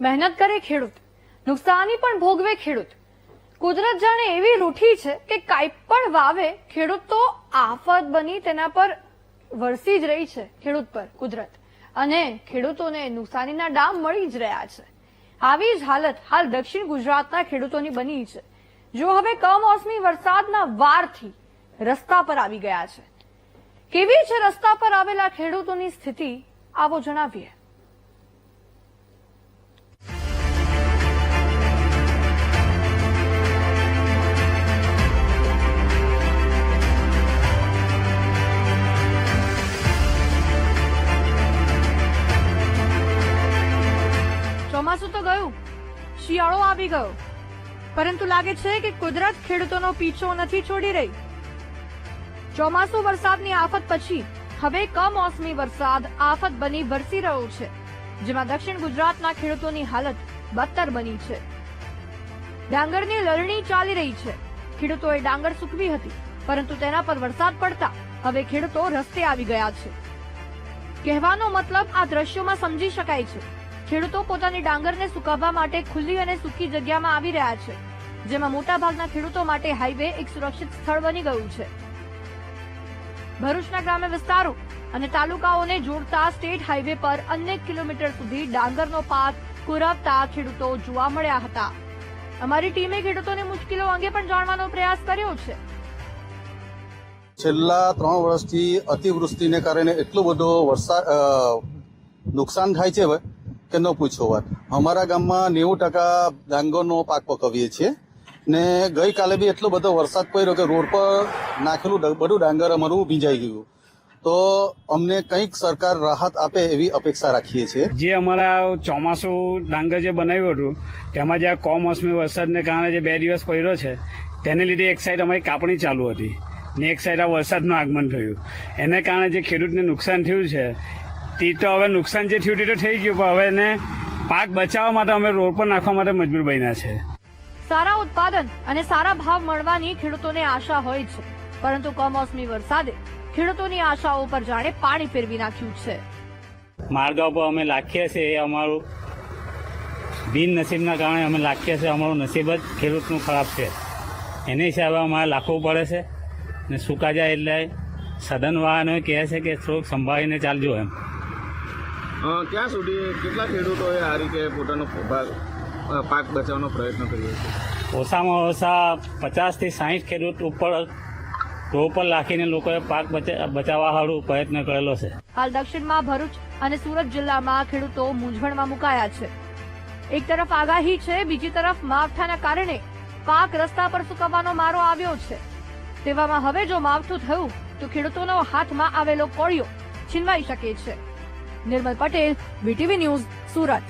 મહેનત કરે ખેડૂત. નુકસાની પણ ભોગવે ખેડૂત. કુદરત જાણે એવી રૂઠી છે કે કાંઈ પણ વાવે, ખેડૂત તો આફત બની તેના પર વરસી જ રહી છે ખેડૂત પર, કુદરત. અને ખેડૂતોને નુકસાનીના ડામ મળી જ રહ્યા છે. આવી જ હાલત હાલ દક્ષિણ ગુજરાતના ખેડૂતોની બની છે. જો હવે કમોસમી વરસાદના વારથી રસ્તા પર આવી ગયા છે. કેવી છે રસ્તા પર આવેલા ખેડૂતોની સ્થિતિ, આવો જણાવીએ. ચોમાસું તો ગયું. શિયાળો આવી ગયો. પરંતુ લાગે છે કે કુદરત ખેડૂતોનો પીછો નથી છોડી રહી. ચોમાસુ વરસાદની આફત પછી હવે કમોસમી વરસાદ આફત બની વરસી રહ્યો છે, જેમાં દક્ષિણ ગુજરાતના ખેડૂતોની હાલત બદતર બની છે. ડાંગરની લણણી ચાલી રહી છે. ખેડૂતોએ ડાંગર સૂકવી હતી, પરંતુ તેના પર વરસાદ પડતા હવે ખેડૂતો રસ્તે આવી ગયા છે. કહેવાનો મતલબ આ દ્રશ્યોમાં સમજી શકાય છે ખેડૂતો પોતાની ડાંગરને સુકાવવા માટે ખુલ્લી અને સૂકી જગ્યામાં આવી રહ્યા છે, જેમાં મોટાભાગના ખેડૂતો માટે હાઈવે એક સુરક્ષિત સ્થળ બની ગયું છે. ભરૂચના ગ્રામ્ય વિસ્તારો અને તાલુકાઓને જોડતા સ્ટેટ હાઈવે પર અનેક કિલોમીટર સુધી ડાંગરનો પાક કુરવતા ખેડૂતો જોવા મળ્યા હતા. અમારી ટીમે ખેડૂતોની મુશ્કેલીઓ અંગે પણ જાણવાનો પ્રયાસ કર્યો છે. છેલ્લા ત્રણ વર્ષથી અતિવૃષ્ટિને કારણે એટલો બધો વરસાદ નુકસાન થાય છે કે ન પૂછો વાત. અમારા ગામમાં નેવું ટકા ડાંગરનો પાક પકવીએ છીએ. ને ગઈકાલે બી એટલો બધો વરસાદ પડ્યો કે રોડ પર નાખેલું બધું ડાંગર અમારું ભીંજાઈ ગયું. તો અમને કંઈક સરકાર રાહત આપે એવી અપેક્ષા રાખીએ છીએ. જે અમારા ચોમાસું ડાંગર જે બનાવ્યું હતું, તેમાં જે આ કમોસમી વરસાદને કારણે જે બે દિવસ પડ્યો છે, તેને લીધે એક સાઈડ અમારી કાપણી ચાલુ હતી. ને એક સાઈડ આ વરસાદનું આગમન થયું. એને કારણે જે ખેડૂતને નુકસાન થયું છે તે તો હવે નુકસાન જે થયું તે તો થઈ ગયું પણ હવે એને પાક બચાવવા માટે અમે રોડ પર નાખવા માટે મજબૂર બન્યા છે. સારા ઉત્પાદન અને સારા ભાવ મળવાની ખેડૂતોને આશા હોય છે. પરંતુ કમોસમી વરસાદે ખેડૂતોની આશાઓ પર જાણે પાણી ફેરવી નાખ્યું છે. માર્ગો પર અમે લાખીએ છીએ એ અમારું બિન નસીબના કારણે અમે લાખીએ છીએ અમારું નસીબ જ ખેડૂતનું ખરાબ છે. એની હિસાબે અમારે લાખવું પડે છે. ને સુકા જાય એટલે સદન વાહનો કહે છે કે થોડુંક સંભાળીને ચાલજો એમ. ક્યાં સુધી કેટલા ખેડૂતોએ આ રીતે પોતાનો પાક બચાવવાનો પ્રયત્ન કર્યો છે? ઓછામાં ઓછા પચાસથી સાહીઠ ખેડૂત ઉપર તો પર લાખીને લોકોએ પાક બચાવવા સારું પ્રયત્ન કરેલો છે. હાલ દક્ષિણમાં ભરૂચ અને સુરત જિલ્લામાં ખેડૂતો મૂંઝવણમાં મુકાયા છે. એક તરફ આગાહી છે બીજી તરફ માવઠાના કારણે પાક રસ્તા પર સુકવવાનો મારો આવ્યો છે. તેવામાં હવે જો માવઠું થયું તો ખેડૂતોનો હાથમાં આવેલો કોળિયો છીનવાઈ શકે છે. Nirmal Patel BTV news Surat.